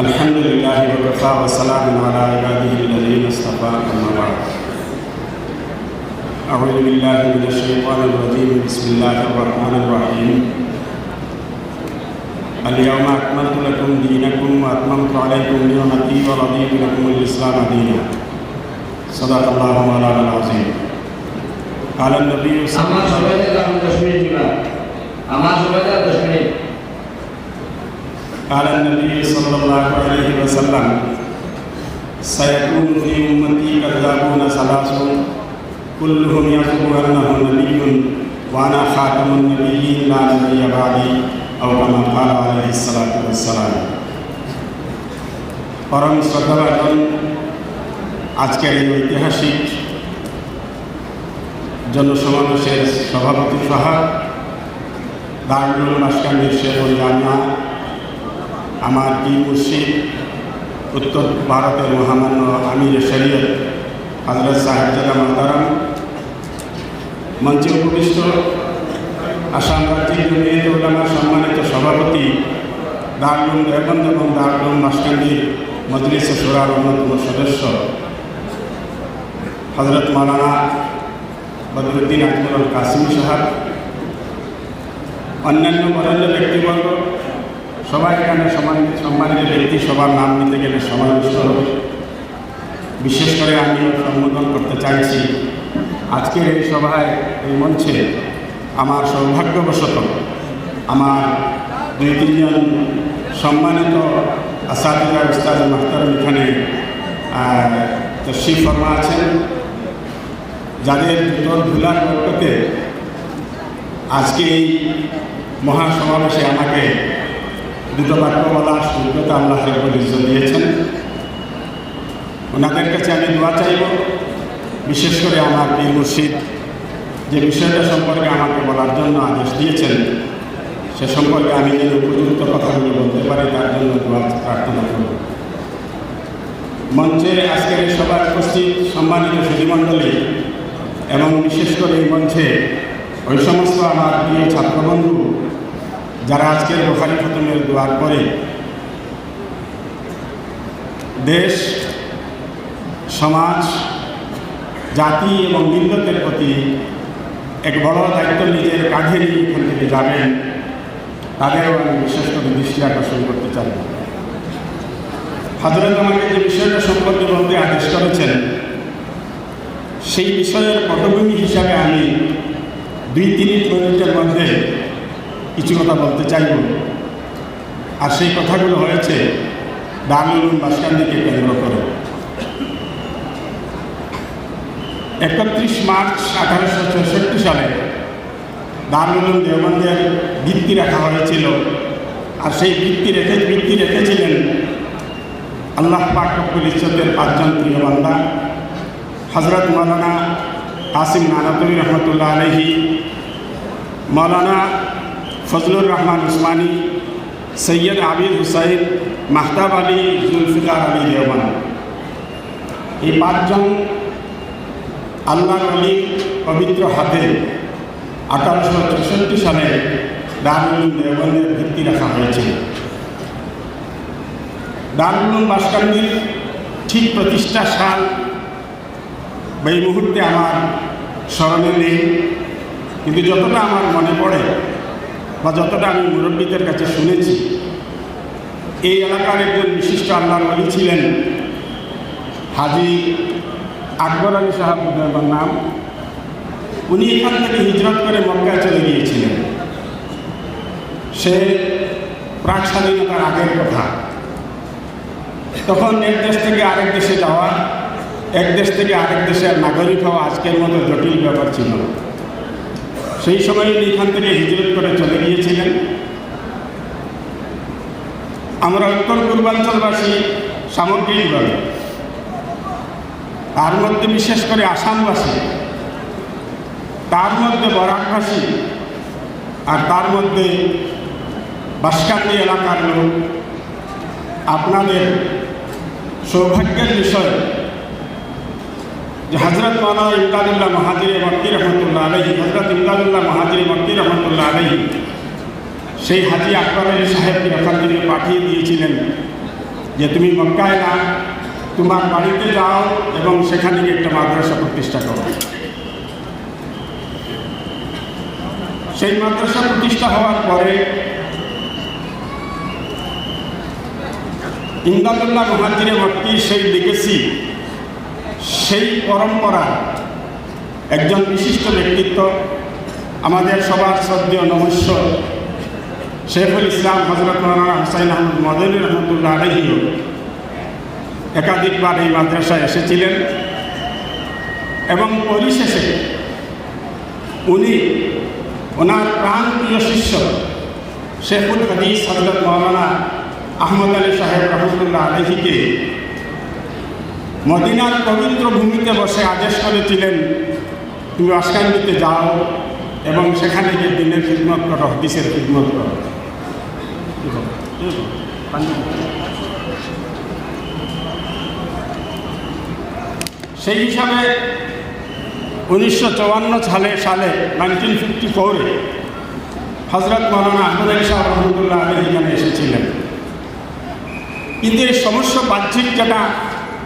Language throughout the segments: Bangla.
الحمد لله وكفى وسلام على عباده الذين اصطفى أما بعد أعوذ بالله من الشيطان الرجيم بسم الله الرحمن الرحيم اليوم أكملت لكم دينكم وأتممت عليكم نعمتي ورضيت لكم الإسلام دينا صدق الله مولانا العظيم قال النبي صلى আমার الله عليه সবাইকে এখন দশ মিনিট দিবা আমার সবাইকে আর দশ মিনিট قال النبي صلى الله عليه وسلم سيكون في أمتي كذابون ثلاثون كلهم يزعم أنه نبي وأنا خاتم النبيين لا نبي بعدي أو كما قال عليه الصلاة والسلام পরম শ্রদ্ধাভাজন আজকের এই ঐতিহাসিক জনসমাবেশের সভাপতি সহা দারুল মাসকান্দির শেখ জামিয়া আমার কি মুর্শিদ, উত্তর ভারতের মহামান্য আমির শরীয়ত হজরত সাহেবজাদা মাহতারাম, মঞ্চে উপবিষ্ট আসাম রাজ্যের জমিয়ত উলামার সম্মানিত সভাপতি দারুল দেবন্দ এবং দারুল মাসকান্দির মজলিস সুরার অন্যতম সদস্য হজরত মালানা বদরুদ্দিন আজমল কাসিম সাহেব, অন্যান্য বরেণ্য ব্যক্তিবর্গ সবাই এখানে সমান সম্মানিত ব্যক্তি, সবার নাম নিতে গেলে সমাবেশ হবে। বিশেষ করে আমি সম্বোধন করতে চাইছি, আজকের এই সভায় এই মঞ্চে আমার সৌভাগ্যবশত আমার দুই তিনজন সম্মানিত আসাদিজা উস্তাদ মাস্টার এখানে তশিফ ফরমা আছেন। যাদের জুতোর ধুলার বরকতে আজকে এই মহাসমাবেশে আমাকে দুটো বাক্য বলার সুযোগ্যতা আল্লাহ রব্বুল ইজ্জত দিয়েছেন। ওনাদের কাছে আমি দোয়া চাইব, বিশেষ করে আমার এই মুর্শিদ, যে বিষয়টা সম্পর্কে আমাকে বলার জন্য আদেশ দিয়েছেন, সে সম্পর্কে আমি যেন উপযুক্ত কথাগুলো বলতে পারি, তার জন্য দোয়া প্রার্থনা করব। মঞ্চে আজকের সভায় উপস্থিত সম্মানিত সুধীমণ্ডলী এবং বিশেষ করে এই মঞ্চে ওই সমস্ত আমার প্রিয় ছাত্রবন্ধু যারা আজকের বোখারি খতমের দোয়ার পরে দেশ, সমাজ, জাতি এবং মিল্লতের প্রতি এক বড় দায়িত্ব নিজের কাঁধে নিয়ে এখান থেকে যাবেন তাদেরও আমি বিশেষ করে দৃষ্টি আকর্ষণ করতে চাই। হাজরত আমাকে যে বিষয়টা সম্পর্কে বলতে আদেশ করেছেন, সেই বিষয়ের পটভূমি হিসাবে আমি দুই তিন মিনিটের মধ্যে কিছু কথা বলতে চাইব। আর সেই কথাগুলো হয়েছে দারুল বাসকান্দিকে কেন্দ্র করে। একত্রিশ মার্চ আঠারোশো চৌষট্টি সালে দারুল দেওবন্দের ভিত্তি রাখা হয়েছিল। আর সেই ভিত্তি রেখে ভিত্তি রেখেছিলেন আল্লাহ পাকুল ইচ্ছতের পাঁচজন প্রিয় বান্দা হজরত মৌলানা কাসিম নানাতুল রহমতুল্লাহ আলহী মৌলানা ফজলুর রহমান উসমানী, সৈয়দ আবির হুসাইন, মাহতাব আলী জুলফিকার আলী দেওয়ান এই পাঁচজন আল্লাহ আলী পবিত্র হাতে আঠারোশো চৌষট্টি সালে দারুল দেওবন্দের ভিত্তি রাখা হয়েছিল দারুল বাসকান্দির ঠিক প্রতিষ্ঠা সাল এই মুহূর্তে আমার স্মরণে নেই, কিন্তু যতটা আমার মনে পড়ে বা যতটা আমি মুরব্বীদের কাছে শুনেছি, এই এলাকার একজন বিশিষ্ট আল্লাহর আলী ছিলেন হাজি আকবর আলী সাহাব নাম। উনি এখান থেকে হিজরত করে মক্কায় চলে গিয়েছিলেন। সে প্রাক স্বাধীনতার আগের কথা। তখন এক দেশ থেকে আরেক দেশে যাওয়া, এক দেশ থেকে আরেক দেশের নাগরিক হওয়া আজকের মতো জটিল ব্যাপার ছিল। সেই সময় উনি এখান থেকে হিজরত করে চলে গিয়েছিলেন। আমরা উত্তর পূর্বাঞ্চলবাসী সামগ্রিকভাবে তার মধ্যে বিশেষ করে আসামবাসী, তার মধ্যে বরাকবাসী, আর তার মধ্যে বাসকান্দি এলাকার লোক। আপনাদের সৌভাগ্যের বিষয় যে হজরত মৌলানা ইমদাদুল্লাহ মহাজির মক্কি রহমতুল্লাহ আলহী হজরত ইমদাদুল্লাহ মহাজির মক্কি রহমতুল্লাহ আলহী সেই হাজি আকবর আলী সাহেবকে ওখান থেকে পাঠিয়ে দিয়েছিলেন যে তুমি মক্কায় না, তোমার বাড়িতে যাও এবং সেখানে গিয়ে একটা মাদ্রাসা প্রতিষ্ঠা করো। সেই মাদ্রাসা প্রতিষ্ঠা হওয়ার পরে ইমদাদুল্লাহ মহাজিরে মক্কি সেই লিগেসি সেই পরম্পরা একজন বিশিষ্ট ব্যক্তিত্ব, আমাদের সবার শ্রদ্ধেয় নমস্য শেখুল ইসলাম হজরত মৌলানা হুসাইন আহমদ মদনী রহমতুল্লাহ আলহিও একাধিকবার এই মাদ্রাসায় এসেছিলেন এবং পরিশেষে উনি ওনার প্রাণপ্রিয় শিষ্য শেখুল হাদিস হজরত মৌলানা আহমদ আলী সাহেব রহমতুল্লাহ আলহিকে মদিনার পবিত্র ভূমিতে বসে আদেশ করেছিলেন, তুমি অস্কান্দিতে যাও এবং সেখানে গিয়ে দিনের খিদমত করো, হদিসের খিদমত করো। সেই হিসাবে উনিশশো চুয়ান্ন সালে সালে নাইনটিন ফিফটি ফোরে হজরত মৌলানা আহমদ আলী সাহেব রহমতুল্লাহ আলী এখানে এসেছিলেন। কিন্তু সমস্ত বাহ্যিক যেটা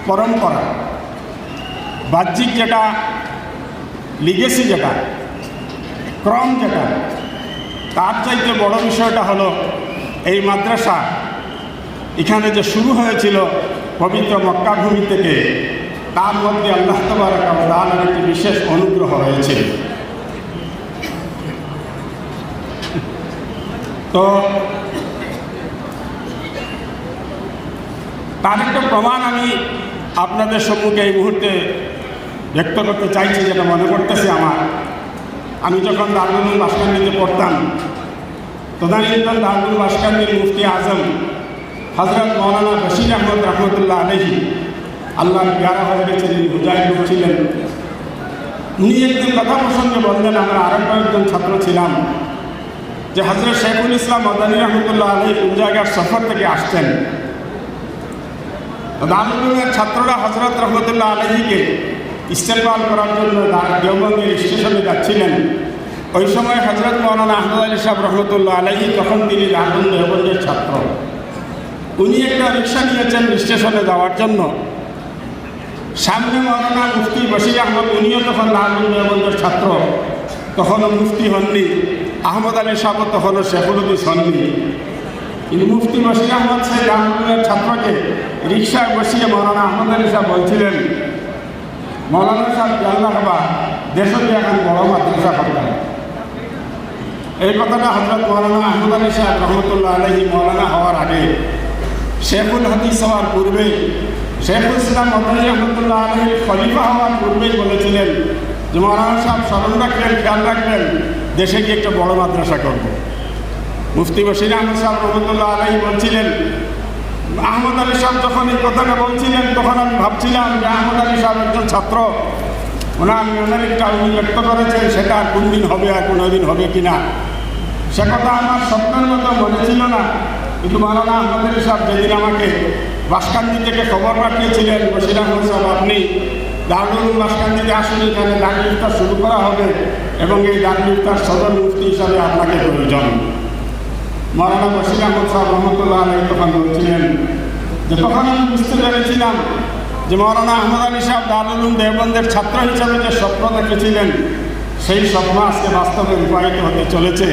পরম্পরা বাহ্যিক যেটা লিগেসি যেটা, ক্রম যেটা, তার চাইতে বড় বিষয়টা হলো এই মাদ্রাসা। এখানে যে শুরু হয়েছিল পবিত্র মক্কাভূমি থেকে, তার মধ্যে আল্লাহ তালার একটি বিশেষ অনুগ্রহ রয়েছে। তো, তার একটা প্রমাণ আমি আপনাদের সম্মুখে এই মুহূর্তে ব্যক্ত করতে চাইছি যেটা মনে করতেছে আমার। আমি যখন দারুল বাসকান্দিতে পড়তাম, তদানীন্তন দারুল বাসকান্দির মুফতি আজম হজরত মৌলানা বশির আহমদ রহমতুল্লাহ আলহী আল্লাহ প্যারা গেছেন, তিনি মুজাহিদ ছিলেন। উনি একদিন কথা প্রসঙ্গে বললেন, আমরা আরও কয়েকজন ছাত্র ছিলাম, যে হজরত শেখুল ইসলাম মদানী রহমতুল্লাহ আলহী কোন জায়গার সফর থেকে আসছেন। দারুলের ছাত্ররা হজরত রহমতুল্লাহ আলহীকে ইস্তেকবাল করার জন্য দেওবন্দের স্টেশনে যাচ্ছিলেন। ওই সময় হজরত মৌলানা আহমদ আলী সাহেব রহমতুল্লাহ আলহী তখন তিনি দারুল দেওবন্দের ছাত্র। উনি একটা রিক্সা নিয়েছেন স্টেশনে যাওয়ার জন্য। সামনে মৌলানা মুফতি বশির আহমদ, উনিও তখন দারুল দেওবন্দের ছাত্র। তখনও মুফতি হননি। আহমদ আলী সাহেব তখনও শেখুল হননি। কিন্তু মুফতি বশির আহমদ সাহেব রামপুরের ছাত্রকে রিক্সায় বসিয়ে মৌলানা আহমদ আলী সাহেব বলছিলেন, মৌলানা সাহেব জানলা হবা দেশে এখন বড় মাদ্রাসা করবেন এই কথাটা হজরত মৌলানা আহমদ আলী সাহেব রহমতুল্লাহ আলহী মৌলানা হওয়ার আগে শেখুল হাদিস হওয়ার পূর্বে, শেখুল ইসলাম মদানী রহমতুল্লাহ আলহী খলিফা হওয়ার পূর্বেই বলেছিলেন যে, মৌলানা সাহেব, স্মরণ রাখবেন, খেয়াল রাখবেন, দেশে গিয়ে একটা বড় মাদ্রাসা করব। মুফতি বশির আহমদ সাহেব রহমতুল্লাহ আলহী বলছিলেন, আহমদ আলী সাহেব যখন এই কথাটা বলছিলেন, তখন আমি ভাবছিলাম যে আহমদ আলী সাহেব একজন ছাত্র। ওনার মনের একটা উনি ব্যক্ত করেছেন সেটা কোন দিন হবে আর কোনো দিন হবে কি না। সে কথা আমার স্বপ্নের মতো মনে ছিল না। কিন্তু মারানা আহমদ আলী সাহেব যেদিন আমাকে বাসকান্দি থেকে খবর পাঠিয়েছিলেন, বশির আহমদ সাহেব, আপনি দারুল বাসকান্দিতে আসুন, এখানে দারুল শুরু করা হবে এবং এই ইফতার সদর মুফতি হিসাবে আপনাকে প্রয়োজন। মৌলানা বশির আহমদ সাহেব রহমতুল্লাহ আলী তখন বলছিলেন যে তখন আমি বুঝতে পেরেছিলাম যে মৌলানা আহমদ আলী সাহেব দারুল দেবন্দের ছাত্র হিসাবে যে স্বপ্ন দেখেছিলেন, সেই স্বপ্ন আজকে বাস্তবে রূপায়িত হতে চলেছে।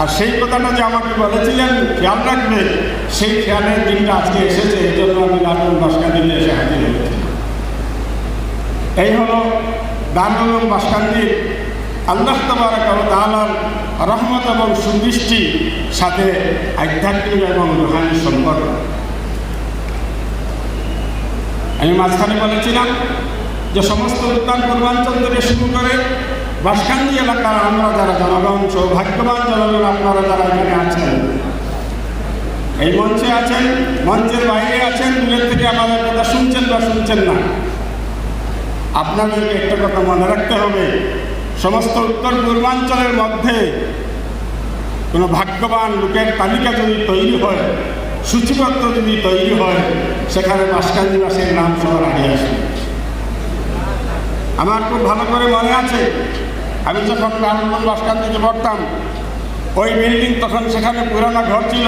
আর সেই কথাটা যে আমাকে বলেছিলেন, খেয়াল রাখবে, সেই খেয়ালের দিনটা আজকে এসেছে, এই জন্য আমি দারুল বাসকান্দিতে এসে হাজির হয়েছি। এই হলো দারুল বাসকান্দির আল্লাহ তালার রহমত এবং সুদৃষ্টি সাথে আধ্যাত্মিক এবং রুহানি সম্পর্ক। আমি মাঝখানে বলেছিলাম যে সমস্ত উত্তর পূর্বাঞ্চল থেকে শুরু করে বাসকান্দি এলাকার আমরা যারা জনগণ, সৌভাগ্যবান জনগণ, আপনারা যারা এখানে আছেন, এই মঞ্চে আছেন, মঞ্চের বাইরে আছেন, দূরের থেকে আমাদের কথা শুনছেন বা শুনছেন না। আপনাদেরকে একটা কথা মনে রাখতে হবে। সমস্ত উত্তর পূর্বাঞ্চলের মধ্যে কোনো ভাগ্যবান লোকের তালিকা যদি তৈরি হয়, সূচিপত্র যদি তৈরি হয়, সেখানে বাসকান্দিবাসীর নাম সবার আগে আসে আমার খুব ভালো করে মনে আছে, আমি যখন রামগঞ্জ বাসকান্দিতে পড়তাম, ওই বিল্ডিং তখন সেখানে পুরানো ঘর ছিল।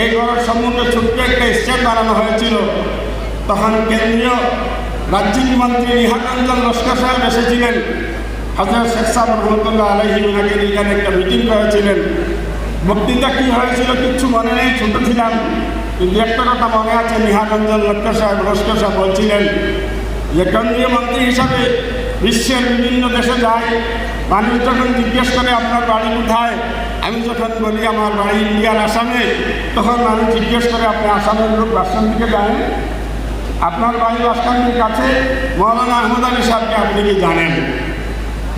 এই ঘরের সম্বন্ধে ছোট্ট একটা স্টেট বানানো হয়েছিল। তখন কেন্দ্রীয় রাজ্যিক মন্ত্রী নিহারঞ্জন লস্কর সাহেব এসেছিলেন। হজরত শেখ সাহেব রহমতুল্লাহ আলহিম ওনাকে এখানে একটা মিটিং করেছিলেন। বক্তৃতা কী হয়েছিল কিচ্ছু মনে নেই ছোট ছিলাম। কিন্তু একটা কথা মনে আছে নিহারঞ্জন লস্কর সাহেব লস্কর সাহেব বলছিলেন যে, কেন্দ্রীয় মন্ত্রী হিসাবে বিশ্বের বিভিন্ন দেশে যায়। মানুষ যখন জিজ্ঞেস করে, আপনার বাড়ি কোথায়? আমি যখন বলি, আমার বাড়ি ইন্ডিয়ার আসামে। তখন মানুষ জিজ্ঞেস করে, আপনি আসামের লোক বাসন দিকে যান? আপনার বাড়ি বাসকান্দির কাছে মৌলানা আহমদ আলী সাহেবকে আপনি কি জানেন?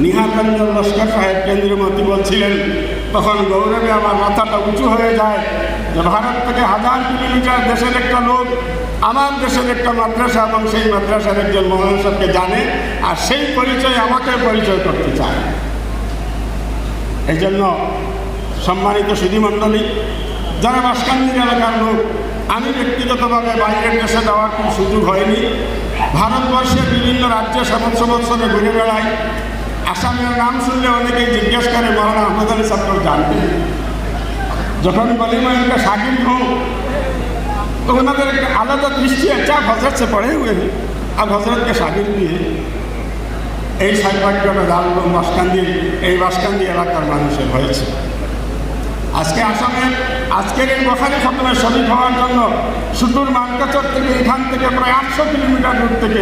নিহাররঞ্জন লস্কর সাহেব কেন্দ্রীয় মন্ত্রী বলছিলেন, তখন গৌরবে আমার মাথাটা উঁচু হয়ে যায় যে ভারত থেকে হাজার কিলোমিটার দেশের একটা লোক আমার দেশের একটা মাদ্রাসা এবং সেই মাদ্রাসার একজন মৌলানা সাহেবকে জানে আর সেই পরিচয় আমাকে পরিচয় করতে চায়। এই জন্য সম্মানিত সুধীমণ্ডলী যারা বাসকান্দির এলাকার লোক, আমি ব্যক্তিগতভাবে বাইরের দেশে যাওয়ার কোনো সুযোগ হয়নি। ভারতবর্ষের বিভিন্ন রাজ্যে সমস্ত বৎসরে ঘুরে বেড়াই। আসামের নাম শুনলে অনেকেই জিজ্ঞেস করে মৌলানা আহমদ আলী সাহেব জানতে যখন বলি मैं इनका शागिर्द हूँ तो ওনাদের একটা আলাদা দৃষ্টি আছে आप हजरत से पढ़े हुए हैं आप हजरत के शागिर्द भी हैं এই সৌভাগ্যটা জানলাম বাসকান্দির এই বাসকান্দি এলাকার মানুষের হয়েছে আজকে আসামে আজকের এই বখারি খতমে শরীর হওয়ার জন্য সুদূর মানকাচর থেকে এখান থেকে প্রায় আটশো কিলোমিটার দূর থেকে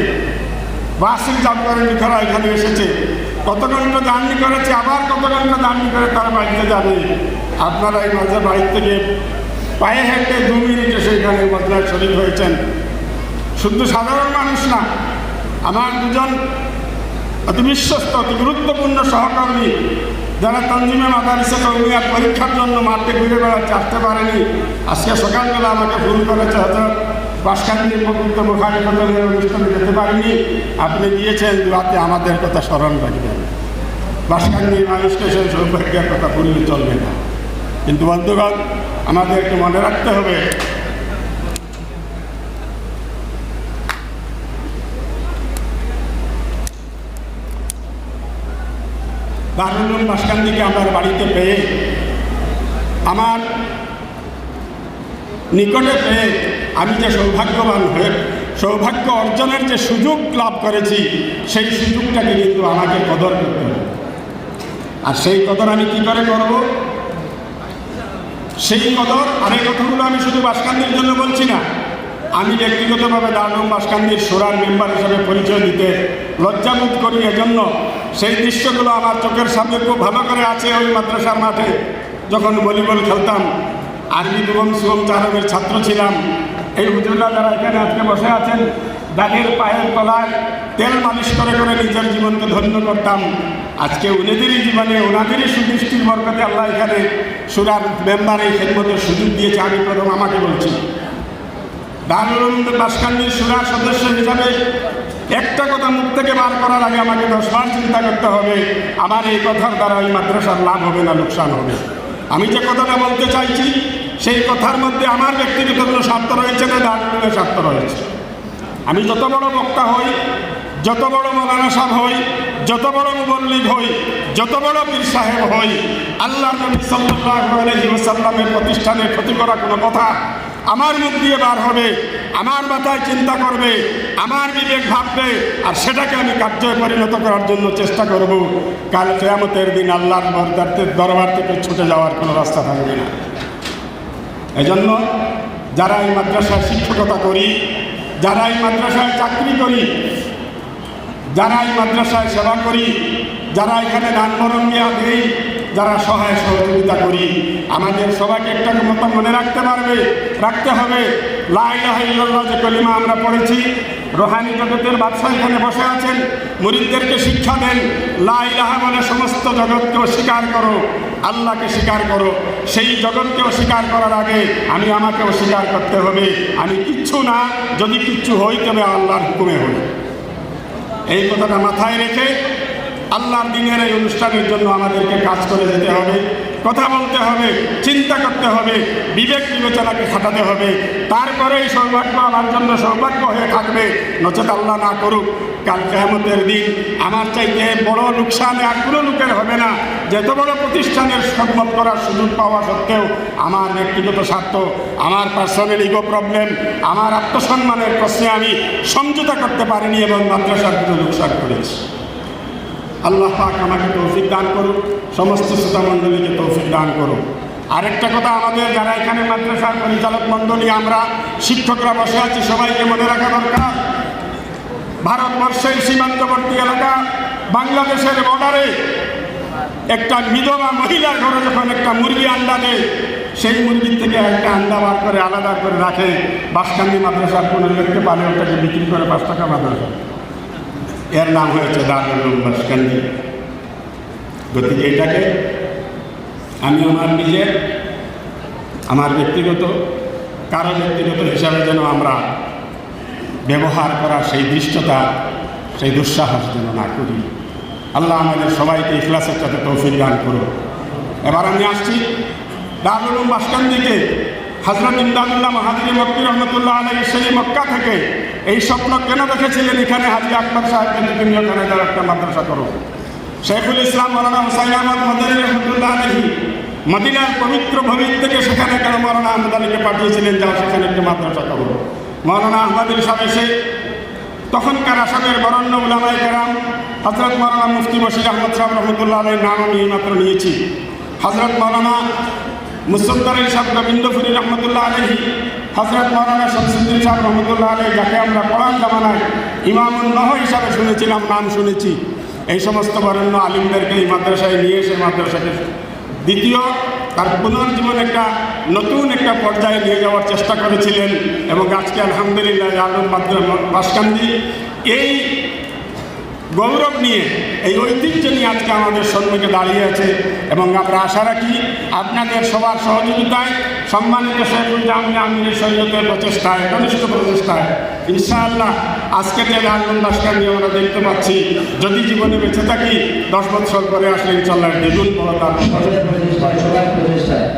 বাসিল জামকরের লিখারা এখানে এসেছে কত ঘণ্টা জার্নি করেছে, আবার কত ঘণ্টা জার্নি করে তারা বাড়িতে যাবে? আপনারা এই মাঝে বাড়ি থেকে পায়ে হেঁটে দু মিনিটে সেইখানে মজলায় শরীর হয়েছেন। শুধু সাধারণ মানুষ না, আমার দুজন অতি বিশ্বস্ত অতি গুরুত্বপূর্ণ সহকর্মী যারা তঞ্জিমে মাদারিসে কৌমিয়ার পরীক্ষার জন্য মাঠে ঘুরে বেড়াতে আসতে পারেনি। আজকে সকালবেলা আমাকে ফোন করেছে হয়তো বাসকান্দির পবিত্র বোখারি হোটেলের অনুষ্ঠানে যেতে পারিনি। আপনি গিয়েছেন রাতে আমাদের কথা স্মরণ রাখবেন। বাসকান্দির মানুষকে সেই সৌভাগ্যের কথা ভুললে চলবে না। কিন্তু বন্ধুগণ আমাদেরকে মনে রাখতে হবে। দারুল বাসকান্দিকে আমার বাড়িতে পেয়ে, আমার নিকটে পেয়ে আমি যে সৌভাগ্যবান হয়ে সৌভাগ্য অর্জনের যে সুযোগ লাভ করেছি, সেই সুযোগটাকে কিন্তু আমাকে কদর করতে হবে। আর সেই কদর আমি কি করে করব? সেই কদর, আর এই কথাগুলো আমি শুধু বাসকান্দির জন্য বলছি না, আমি ব্যক্তিগতভাবে দারুম বাসকান্দির সোরার মেম্বার হিসেবে পরিচয় দিতে লজ্জাবোধ করি। এজন্য সেই দৃশ্যগুলো আমার চোখের সামনে খুব ভালো করে আছে ওই মাদ্রাসার মাঠে। যখন ভলিবল খেলতাম, আরবি দুবম শুভম চারবের ছাত্র ছিলাম এই হুজুররা যারা এখানে আজকে বসে আছেন দাদের পায়ের তলায় তেল মালিশ করে করে নিজের জীবনকে ধন্য করতাম। আজকে উনিদেরই জীবনে ওনাদেরই সুদৃষ্টির বরকতে আল্লাহ এখানে সুরার মেম্বার খেদমতের সুযোগ দিয়েছে, আমি প্রথম আমাকে বলছি। দারুল বাসকান্দির সুরার সদস্য হিসাবে একটা কথা মুখ থেকে বার করার আগে আমাকে দশবার চিন্তা করতে হবে, আমার এই কথার দ্বারা ওই মাদ্রাসার লাভ হবে না, লোকসান হবে। আমি যে কথাটা বলতে চাইছি সেই কথার মধ্যে আমার ব্যক্তিগত কোনো স্বার্থ রয়েছে না দারুলের স্বার্থ রয়েছে। আমি যত বড় বক্তা হই, যত বড় মৌলানা সাহেব হই, যত বড় মুবল্লিগ হই, যত বড় পীর সাহেব হই আল্লাহ নবী সাল্লাল্লাহু আলাইহি প্রতিষ্ঠানে ক্ষতি করা কোনো কথা আমার মুখ দিয়ে বার হবে, আমার মাথায় চিন্তা করবে, আমার বিবেক ভাববে, আর সেটাকে আমি কার্যে পরিণত করার জন্য চেষ্টা করব। কাল কেয়ামতের দিন আল্লাহর দরবার থেকে ছুটে যাওয়ার কোনো রাস্তা থাকবে না। এজন্য যারা এই মাদ্রাসায় শিক্ষকতা করি, যারা এই মাদ্রাসায় চাকরি করি, যারা এই মাদ্রাসায় সেবা করি, যারা এখানে দান মরণ দেওয়া যারা সহায় সহযোগিতা করি, আমাদের সবাইকে একটা মতো মনে রাখতে পারবে, রাখতে হবে। লাইল্লাহ যে কলিমা আমরা পড়েছি, রোহানি জগতের বাদশাহ এখানে বসে আছেন। মুরিদদেরকে শিক্ষা দেন লাইলাহা বলে সমস্ত জগৎকে অস্বীকার করো, আল্লাহকে স্বীকার করো। সেই জগৎকে অস্বীকার করার আগে আমি আমাকে অস্বীকার করতে হবে। আমি কিচ্ছু না, যদি কিচ্ছু হই তবে আল্লাহর হুকুমে হই। এই কথাটা মাথায় রেখে আল্লাহর দিনের এই অনুষ্ঠানের জন্য আমাদেরকে কাজ করে যেতে হবে, কথা বলতে হবে, চিন্তা করতে হবে, বিবেক বিবেচনাকে খাটাতে হবে। তারপরেই সৌভাগ্য আমার জন্য সৌভাগ্য হয়ে থাকবে, নচেত আল্লাহ না করুক। কাল কেয়ামতের দিন আমার চাইতে বড় লোকসান আর কোনো লোকের হবে না। যত বড় প্রতিষ্ঠানের সম্মত করার সুযোগ পাওয়া সত্ত্বেও আমার ব্যক্তিগত স্বার্থ, আমার পার্সোনাল ইগো প্রবলেম আমার আত্মসম্মানের প্রশ্নে আমি সমঝোতা করতে পারিনি এবং মাদ্রাসার কোনো লোকসান করেছি। আল্লাহ পাক আমাকে তৌফিক দান করুক, সমস্ত শ্রোতা মণ্ডলীকে তৌফিক দান করুক। আরেকটা কথা আমাদের যারা এখানে মাদ্রাসার পরিচালক মণ্ডলী, আমরা শিক্ষকরা বসে আছি, সবাইকে মনে রাখা দরকার। ভারতবর্ষের সীমান্তবর্তী এলাকা বাংলাদেশের বর্ডারে একটা বিধবা মহিলার ঘরে যখন একটা মুরগি আন্ডা দেয়, সেই মুরগির থেকে একটা আন্ডা বার করে আলাদা করে রাখে। বাসকান্দি মাদ্রাসার কোনো লোককে পালে ওটাকে বিক্রি করে পাঁচ টাকা মাদ্রাসা এর নাম হয়েছে দারুল বাসকান্দি গতিকে এটাকে আমি আমার নিজের, আমার ব্যক্তিগত, কারও ব্যক্তিগত হিসাবে যেন আমরা ব্যবহার করা সেই দৃষ্টতা সেই দুঃসাহস যেন না করি। আল্লাহ আমাদের সবাইকে ইখলাসের সাথে তৌফিক দান করুন এবার আমি আসছি দারুল বাসকান্দিকে হজরত ইমদাদুল্লাহ মাহাদির মক্কি রহমতুল্লাহ আলাই সেই মক্কা থেকে। এই স্বপ্ন কেন দেখেছিলেন? এখানে হাজি আকবর সাহেবকে তুমি ওখানে যারা একটা মাদ্রাসা করো। শেখুল ইসলাম মৌলানা হুসাইন আহমদ মদিনী রহমতুল্লাহ আলহী মদিনার পবিত্র ভবিত থেকে সেখানে কেন মৌলানা আহমদ আলীকে পাঠিয়েছিলেন, যাও সেখানে একটি মাদ্রাসা করো। মৌলানা আহমদ সাহেব এসে তখনকার আসামের বরণ্য উলামাই কেরাম হজরত মৌলানা মুফতি বশির আহমদ সাহেব রহমতুল্লাহ আলীর নাম আমি এইমাত্র নিয়েছি। হজরত মৌলানা মুসদ্দার সাহেব গোবিন্দপুরী রহমতুল্লাহ আলহী হজরত মৌলানা শামসুদ্দিন সাহেব রহমতুল্লাহ আলহী যাকে আমরা পড়ান জামানায় ইমামুল নহ হিসাবে শুনেছিলাম, নাম শুনেছি। এই সমস্ত বরণ্য আলিমদেরকে এই মাদ্রাসায় নিয়ে এসে মাদ্রাসাকে দ্বিতীয় তার পুনর্জীবন একটা নতুন একটা পর্যায়ে নিয়ে যাওয়ার চেষ্টা করেছিলেন এবং আজকে আলহামদুলিল্লাহ আলম বাসকান্দি এই গৌরব নিয়ে এই ঐতিহ্য নিয়ে আজকে আমাদের সম্মুখে দাঁড়িয়ে আছে। এবং আমরা আশা রাখি আপনাদের সবার সহযোগিতায় সম্মানিত শেখুল জামিয়া আমিনের সৈন্যতের প্রচেষ্টায় ঘনিষ্ঠ প্রচেষ্টায় ইনশাআল্লাহ আজকে যে লালন দাসকান্দি আমরা দেখতে পাচ্ছি যদি জীবনে বেঁচে থাকি দশ বছর পরে আসলে ইনশাল্লাহ দ্বিগুণ বড় তার প্রচেষ্টায়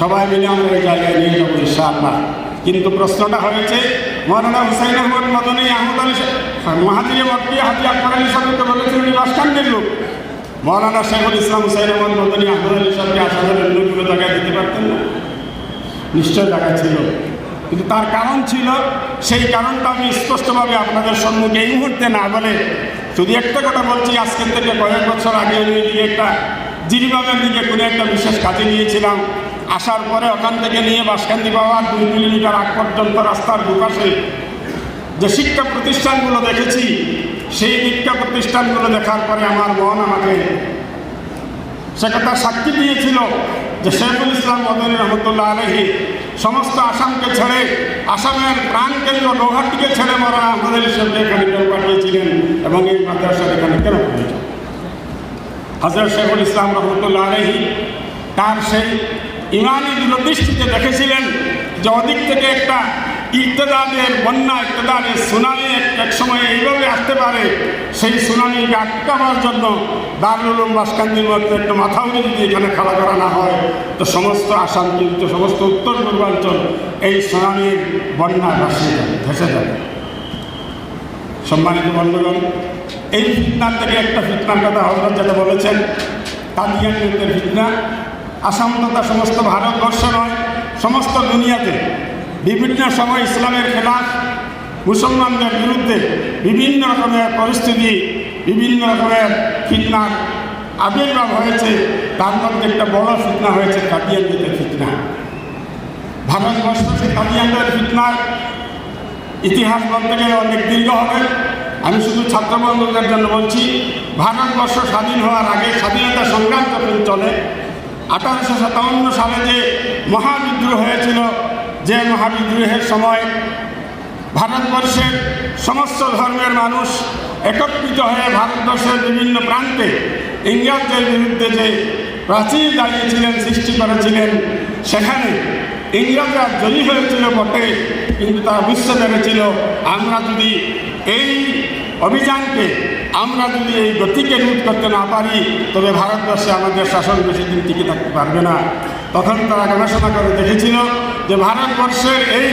সবাই মিলে আমরা এই জায়গায় নিয়ে যাব ইনশাআল্লাহ। কিন্তু প্রশ্নটা হয়েছে মৌলানা হুসাইন আহমদ মদনী আহমদ আলী মাহাদির মক্কি হাজি আকবর আলী সাহেবকে বলেছেন উনি বাসকান্দের লোক। মৌলানা শেখুল ইসলাম হুসাইন আহমদ মদনী আহমদ আলী সাহেবকে আসামের কোনো জায়গায় দিতে পারতেন না। নিশ্চয় জায়গা ছিল। কিন্তু তার কারণ ছিল, সেই কারণটা আমি স্পষ্টভাবে আপনাদের সম্মুখে এই মুহূর্তে না বলে শুধু একটা কথা বলছি, আজকের থেকে কয়েক বছর আগে আমি একটা জিরিবাগের দিকে কোনো একটা বিশেষ কাজে নিয়েছিলাম আসার পরে ওখান থেকে নিয়ে বাসকান্দি পাওয়ার দুই কিলোমিটার আগ পর্যন্ত রাস্তার দুপাশে যে শিক্ষা প্রতিষ্ঠানগুলো দেখেছি, সেই শিক্ষা প্রতিষ্ঠানগুলো দেখার পরে আমার মন আমাকে সে কথা সাক্ষী দিয়েছিল যে শেখুল ইসলাম মদনী রহমতুল্লাহ আলহী সমস্ত আসামকে ছেড়ে, আসামের প্রাণকেন্দ্র গৌহাটিকে ছেড়ে মরা আমাদের সাহেবকে এখানে কেউ পাঠিয়েছিলেন এবং এই মাদ্রাসার এখানে কেন পাঠিয়েছেন? হজরত শেখুল ইসলাম রহমতুল্লাহ আলহী তার সেই ইমানি দূরদৃষ্টিতে দেখেছিলেন যে ওদিক থেকে একটা ইকতদাদের, বন্যা ইকতদাদের সুনামি এক- সময় এইভাবে আসতে পারে। সেই সুনামিকে আটকাবার জন্য দারুল উলুম বাসকান্দির মধ্যে একটা মাথা উঠে যদি এখানে খেলা করা না হয়। তো সমস্ত আসাম কিন্তু, সমস্ত উত্তর পূর্বাঞ্চল এই সুনামির বন্যা ভাসিয়ে যাবে ভেসে যাবে সম্মানিত বন্ধুগণ, এই ফিতনার থেকে একটা ফিতনার কথা হজরত যেটা বলেছেন কাদিয়ানিয়তের ফিতনা। আসাম তথা সমস্ত ভারতবর্ষ নয়, সমস্ত দুনিয়াতে বিভিন্ন সময় ইসলামের খেলাফ, মুসলমানদের বিরুদ্ধে বিভিন্ন রকমের পরিস্থিতি, বিভিন্ন রকমের ফিতনার আবির্ভাব হয়েছে। তার মধ্যে একটা বড় ফিতনা হয়েছে কাদিয়ানিয়তের ফিতনা। ভারতবর্ষ কাদিয়ানদের ফিতনার ইতিহাস বলতে গেলে অনেক দীর্ঘ হবে। আমি শুধু ছাত্র বন্ধুদের জন্য বলছি, ভারতবর্ষ স্বাধীন হওয়ার আগে স্বাধীনতা সংগ্রাম যখন চলে আঠারোশো সাতান্ন সালে যে মহাবিদ্রোহ হয়েছিল, যে মহাবিদ্রোহের সময় ভারতবর্ষের সমস্ত ধর্মের মানুষ একত্রিত হয়ে ভারতবর্ষের বিভিন্ন প্রান্তে ইংরেজদের বিরুদ্ধে যে প্রাচীর দাঁড়িয়েছিলেন, সৃষ্টি করেছিলেন, সেখানে ইংরেজরা জয়ী হয়েছিল বটে, কিন্তু তারা বুঝতে পেরেছিল। আমরা যদি এই অভিযানকে আমরা যদি এই গতিকে রোধ করতে না পারি, তবে ভারতবর্ষে আমাদের শাসন বেশি দিন টিকে থাকতে পারবে না। তখন তারা গবেষণা করে দেখেছিল যে ভারতবর্ষের এই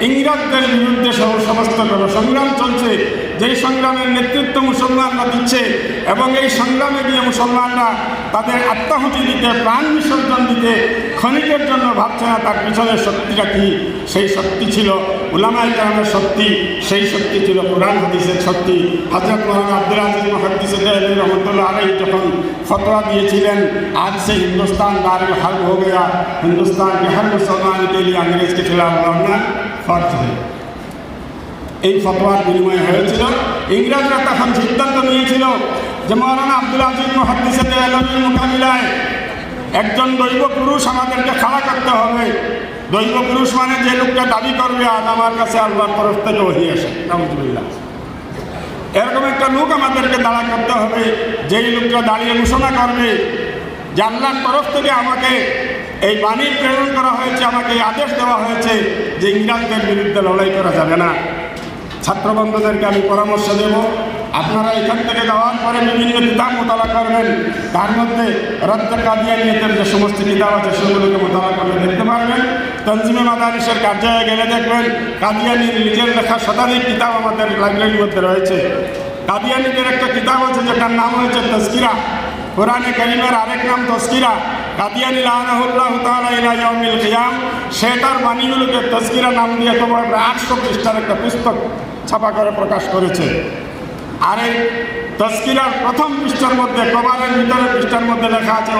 ইংরেজদের বিরুদ্ধে সম- সমস্ত সংগ্রাম চলছে যেই সংগ্রামের নেতৃত্ব মুসলমানরা দিচ্ছে এবং এই সংগ্রামে গিয়ে মুসলমানরা তাদের আত্মাহুতি দিতে প্রাণ বিসর্জন দিতে ক্ষণিকের জন্য ভাবছে না তার পিছনের শক্তিটা কি সেই শক্তি ছিল উলামাই গ্রামের শক্তি সেই শক্তি ছিল কোরআন হাদিসের শক্তি হজরত মহান আব্দুল আজিজ মহাদিসের রহমতুল্লাহ আলাই যখন ফতোয়া দিয়েছিলেন आज से हिंदुस्तान दारुल हर्ब हो गया हिंदुस्तान के हर मुसलमान के लिए अंग्रेज के खिलाफ लड़ना এই ফতোয়ার বিনিময় হয়েছিল। ইংরেজরা তখন সিদ্ধান্ত নিয়েছিল যে মহারানা আব্দুল আজিজ মহাদিসের আলমীর মোকাবিলায় একজন দৈব পুরুষ আমাদেরকে খাড়া করতে হবে। দৈব পুরুষ মানে যে লোকটা দাবি করবে, আজ আমার কাছে আল্লাহর তরফ থেকে ওহি আসে। রহমতুল্লাহ এরকম একটা লোক আমাদেরকে দাঁড়া করতে হবে। যেই লোকটা দাঁড়িয়ে ঘোষণা করবে যে আল্লাহর তরফ থেকে আমাকে এই বাণী প্রেরণ করা হয়েছে, আমাকে আদেশ দেওয়া হয়েছে যে ইংরাজদের বিরুদ্ধে লড়াই করা যাবে না। ছাত্রবন্ধুদেরকে আমি পরামর্শ দেব, আপনারা এখান থেকে যাওয়ার পরে বিভিন্ন কিতাব মোতালা করবেন। তার মধ্যে রদ্দ কাদিয়ানিয়তের যে সমস্ত কিতাব আছে, সেগুলোকে মোতালা করলে দেখতে পারবেন। তঞ্জিমে মাদারিসের কার্যালয়ে গেলে দেখবেন, কাদিয়ানির নিজের লেখা শতাধিক কিতাব আমাদের লাইব্রেরির মধ্যে রয়েছে। কাদিয়ানিদের একটা কিতাব আছে, যেটার নাম হয়েছে তস্কিরা। কোরআনে করিমের আরেক নাম তস্কিরা। কাদিয়ানি লাহনাহুল্লাহ তাআলা ইলা ইয়াউমিল বাণীগুলোকে তস্কিরা নাম আটশো একটা পুস্তক ছাপা করে প্রকাশ করেছে। আর এই প্রথম পৃষ্ঠার মধ্যে মধ্যে লেখা আছে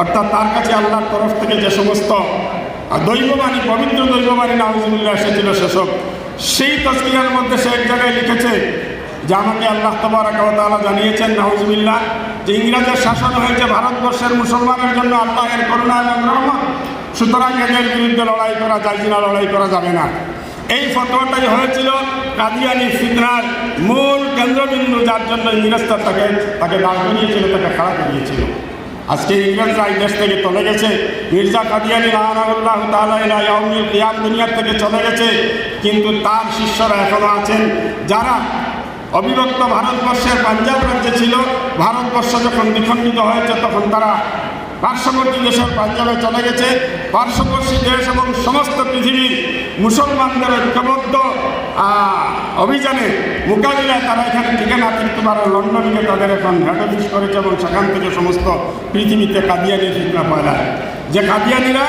অর্থাৎ তার কাছে আল্লাহর তরফ থেকে যে সমস্ত দৈববাণী, পবিত্র দৈববাণী নাউজুবিল্লাহ এসেছিল সেসব। সেই তস্কিরার মধ্যে সে এক জায়গায় লিখেছে যে আমাকে আল্লাহ তবরাকালা জানিয়েছেন, নাউজুবিল্লাহ, যে ইংরেজের শাসন হয়েছে ভারতবর্ষের মুসলমানের জন্য আল্লাহের করুণা এবং রহমত। সুতরাং এদের বিরুদ্ধে লড়াই করা যায় কিনা, লড়াই করা যাবে না। এই ফটোটাই হয়েছিল কাদিয়ানি ফিতনার মূল কেন্দ্রবিন্দু, যার জন্য ইংরেজরা তাকে তাকে দাঁড় করিয়েছিল তাকে খাড়া করিয়েছিল আজকে ইংরেজরা এই দেশ থেকে চলে গেছে। মির্জা কাদিয়ানি রাহানাউল্লাহ তালাউমিল দুনিয়ার থেকে চলে গেছে। কিন্তু তার শিষ্যরা এখনও আছেন, যারা অবিভক্ত ভারতবর্ষের পাঞ্জাব রাজ্যে ছিল। ভারতবর্ষ যখন বিখণ্ডিত হয়েছে, তখন তারা পার্শ্ববর্তী দেশের পাঞ্জাবে চলে গেছে। পার্শ্ববর্তী দেশ এবং সমস্ত পৃথিবীর মুসলমানদের ঐক্যবদ্ধ অভিযানে মোকাবিলায় তারা এখানে টিকে না থাকতে পারে। লন্ডনকে তাদের এখন হেড করেছে এবং সেখান থেকে সমস্ত পৃথিবীতে কাদিয়ানি ফিতনা পয়লা যে কাদিয়ানিরা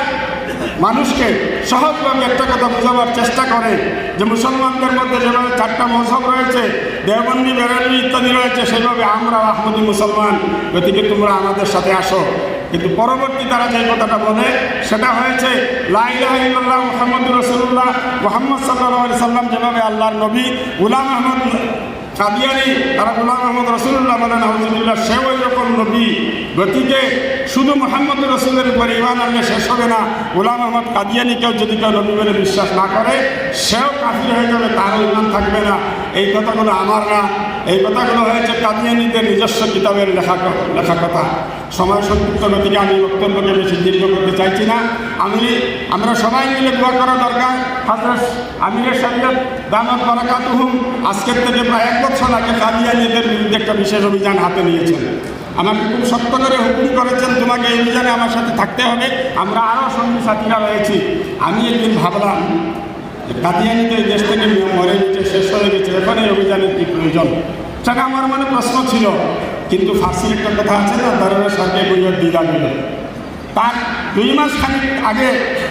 মানুষকে সহজভাবে একটা কথা বোঝাবার চেষ্টা করে যে মুসলমানদের মধ্যে যেভাবে চারটা মহসব রয়েছে, দেওবন্দি বেরেলি ইত্যাদি রয়েছে, সেভাবে আমরা আহমদি মুসলমান গতিকে তোমরা আমাদের সাথে আসো। কিন্তু পরবর্তী তারা যে কথাটা বলে, সেটা হয়েছে লাইলাহ মোহাম্মদ রসুল্লাহ মোহাম্মদ সাল্লাহ সাল্লাম যেভাবে আল্লাহর নবী, গুলাম আহমদ কাদিয়ানি, তারা গুলাম মোহাম্মদ রসুল্লাহ বলেন আহমদুল্লাহ সে ওই রকম নবী। গতিকে শুধু মোহাম্মদ রসুলের উপরে ইমান আনলে শেষ হবে না। গুলাম আহমদ কাদিয়ানিকেও যদি কেউ নবী বলে বিশ্বাস না করে, সেও কাফির হয়ে যাবে, তারও ইমান থাকবে না। এই কথাগুলো আমার না। এই কথাগুলো হয়েছে কাদিয়ানিদের নিজস্ব কিতাবের লেখা লেখা কথা সময় সংযুক্ত গতিকে আমি বক্তব্যকে বেশি দীর্ঘ করতে চাইছি না। আমি আমরা সবাই মিলে দোয়া করা দরকার। হাজরত আমিরের শরীয়ত দামত বারাকাতুহুম। আজকের থেকে প্রায় এক বছর আগে কাদিয়ানিদের বিরুদ্ধে একটা বিশেষ অভিযান হাতে নিয়েছেন। আমাকে খুব শক্ত করে হুকুম করেছেন, তোমাকে এই অভিযানে আমার সাথে থাকতে হবে। আমরা আরও সঙ্গী সাথীরা রয়েছি। আমি একদিন ভাবলাম এই দেশ থেকে মরে গেছে শেষ হয়ে গেছে। এখন অভিযানের কী প্রয়োজন? সেটা আমার মনে প্রশ্ন ছিল। কিন্তু ফার্সির একটা কথা আছে না ধরনের সরকার গুজর দিদা দিল। তার দুই মাস খানিক আগে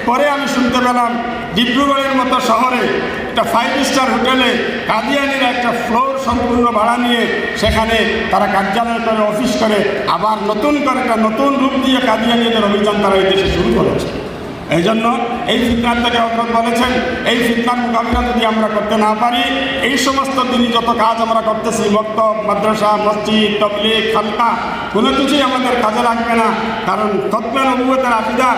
পরে আমি শুনতে পেলাম, ডিব্রুগড়ের মতো শহরে একটা ফাইভ স্টার হোটেলে কাদিয়ানিরা একটা ফ্লোর সম্পূর্ণ ভাড়া নিয়ে সেখানে তারা কার্যালয় করে অফিস করে, আবার নতুন করে একটা নতুন রূপ দিয়ে কাদিয়ানিদের অভিযান তারা এই দেশে শুরু করেছে। এই জন্য এই ফিতনার হজরত বলেছেন, এই ফিতনার মোকাবিলা যদি আমরা করতে না পারি, এই সমস্ত দিনই যত কাজ আমরা করতেছি মক্তব মাদ্রাসা, মসজিদ, তবলিগ, খানকা, কোনো কিছুই আমাদের কাজে লাগবে না। কারণ তত্ত্বে নবুয়তের আকিদা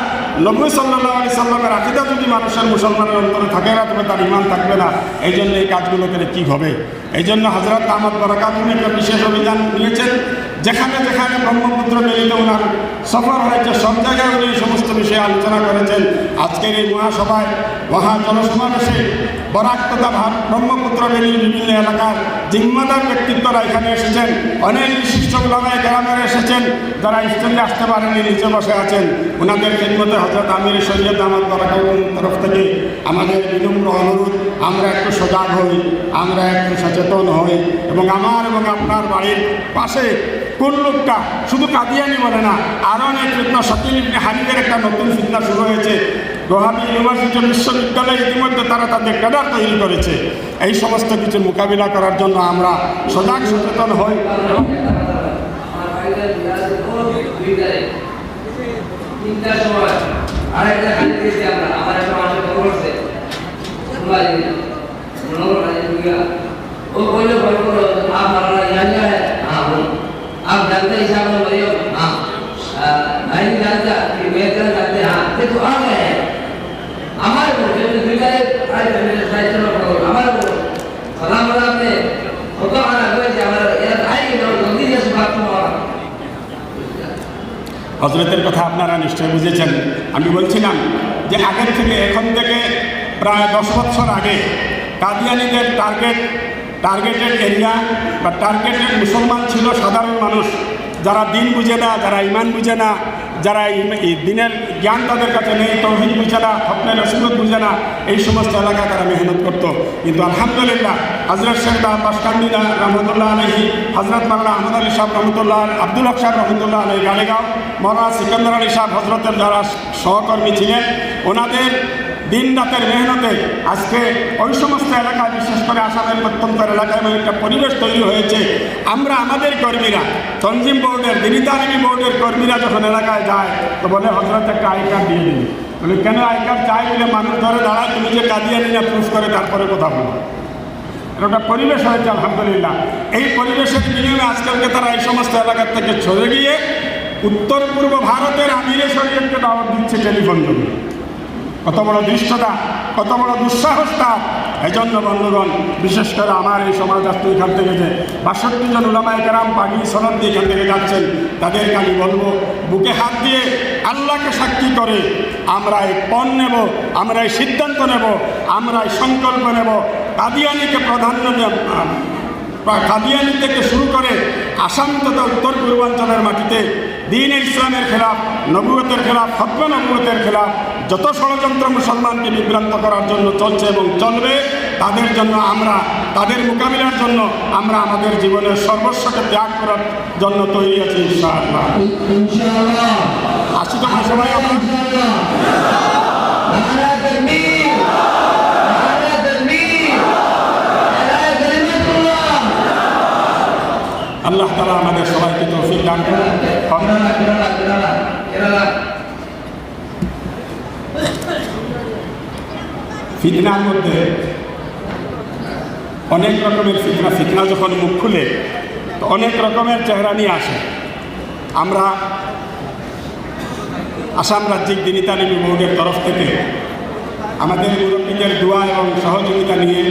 নবী সাল্লাহ আলি সাল্লামের আকিদা যদি মানুষের মুসলমানের অন্তরে থাকে না, তবে তার ইমান থাকবে না। এই জন্য এই কাজগুলো করে কী হবে। এই জন্য হজরত আহমদ বরাকাতুন একটা বিশেষ অভিযান নিয়েছেন। যেখানে যেখানে ব্রহ্মপুত্র মিলিত ওনার সফর হয়েছে, সব জায়গায় উনি সমস্ত বিষয়ে আলোচনা করেছেন। আজকের এই মহাসভায় মহা জনসমাবেশে বরাক তথা ব্রহ্মপুত্র বেলির বিভিন্ন এলাকার জিম্মাদার ব্যক্তিত্বরা এখানে এসেছেন। অনেক বিশিষ্ট ওলামায় গ্রামের এসেছেন, যারা স্টেজে আসতে পারেননি, নিচে বসে আছেন। ওনাদের খেদমতে হজরত আমির সৈয়দ বরাকাউর তরফ থেকে আমাদের বিনম্র অনুরোধ, আমরা একটু সজাগ হই, আমরা একটু সচেতন হই এবং আমার এবং আপনার বাড়ির পাশে কোন লোকটা? শুধু কাদিয়ানি বলে না আরও অনেক ফিতনা। সকিল ইবনে হানিফের একটা নতুন ফিতনা শুরু হয়েছে। গোহাবি ইউনিভার্সিটি বিশ্ববিদ্যালয় ইতিমধ্যে তারা তাদের ক্যাডার তৈরি করেছে। এই সমস্ত কিছু মোকাবিলা করার জন্য আমরা সজাগ, সচেতন হই। বিরাজে বহুত দুই তারিখ তিনটার সময় आप हमारा यहाँ क्या है हाँ वो आप जानते हैं हिसाब में मरियो हाँ आ, मैं नहीं जानता कि मैं क्या जानते हैं हाँ देखो आ गए हैं हमारे को जो दुई तारीख आज मेरे साइड चलो करो हमारे को सलाम वाला आपने होता आना कोई हमारा यार आएंगे तो जल्दी जैसे बात तुम और হজরতের কথা আপনারা নিশ্চয় বুঝেছেন আমি বলছিলাম যে আগের থেকে এখন থেকে প্রায় দশ বছর আগে কাদিয়ানিদের টার্গেট টার্গেটেড এরিয়া বা টার্গেটেড মুসলমান ছিল সাধারণ মানুষ। যারা দিন বুঝে না, যারা ইমান বুঝে না, যারা দিনের জ্ঞান তাদের কাছে নেই, তৌহিদ বুঝে না হকনের রসুলত বুঝে না, এই সমস্ত এলাকায় তারা মেহনত করত। কিন্তু আলহামদুলিল্লাহ হজরত শেখ আব্বাস কান্দিনা রহমতুল্লাহ আলহি হজরত মাল্লা আহমদ আলী সাহেব রহমতুল্লাহ, আব্দুল হক সাহেব রহমতুল্লাহ আলহী গালেগাঁও মৌলানা সিকান্দার আলী সাহেব হজরতের যারা সহকর্মী ছিলেন, ওনাদের দিন রাতের মেহনতে আজকে ওই সমস্ত এলাকায় করে আসামের প্রত্যন্ত এলাকায় এমন একটা পরিবেশ তৈরি হয়েছে। আমরা আমাদের কর্মীরা তঞ্জিম বোর্ডের দিনী তালিমি বোর্ডের কর্মীরা যখন এলাকায় যায়, তো বলে হজরত একটা আই কার্ড দিয়ে দিন। বলে, কেন আই কার্ড চাই? বলে, মানুষ ধরে দাঁড়ায়, তুমি যে কাদিয়ানি না প্রুফ করে, তারপরে কথা বলো। একটা পরিবেশ হয়েছে, আলহামদুলিল্লাহ। এই পরিবেশের বিনিময়ে আজকালকে তারা এই সমস্ত এলাকার থেকে সরে গিয়ে উত্তর পূর্ব ভারতের আমিরে শরীয়তকে দাওয়াত দিচ্ছে টেলিফোন কত বড় দৃষ্টতা কত বড় দুঃসাহস তার। এই জন্য, বন্ধুগণ, বিশেষ করে আমার এই সমাজ আজকে এখান থেকে যে বাষট্টি জন উলামায় কেরাম পাগি সনদ দিয়ে এখান থেকে যাচ্ছেন, তাদেরকে আমি বলব, বুকে হাত দিয়ে আল্লাহকে সাক্ষী করে আমরা এই পণ নেব, আমরা এই সিদ্ধান্ত নেব, আমরা এই সংকল্প নেব। কাদিয়ানিকে প্রাধান্য বা কাদিয়ানি থেকে শুরু করে আসাম তথা উত্তর পূর্বাঞ্চলের মাটিতে দিন ইসলামের খেলাফ নবুয়তের খেলাফ হতমা নবুয়তের খেলাফ যত ষড়যন্ত্র মুসলমানকে বিভ্রান্ত করার জন্য চলছে এবং চলবে তাদের জন্য আমরা তাদের মোকাবিলার জন্য আমরা আমাদের জীবনের সর্বস্বকে ত্যাগ করার জন্য তৈরি আছি ইনশাআল্লাহ। আসি তো সবাই আপনার আল্লাহ তালা আমাদের সবাইকে তৌফিক দান ফিতনার মধ্যে অনেক রকমের ফিতনা ফিতনা যখন মুখ খুলে, তো অনেক রকমের চেহারা নিয়ে আসে। আমরা আসাম রাজ্যিক দিনী তালিমী বোর্ডের তরফ থেকে আমাদের মুরব্বীদের দোয়া এবং সহযোগিতা নিয়ে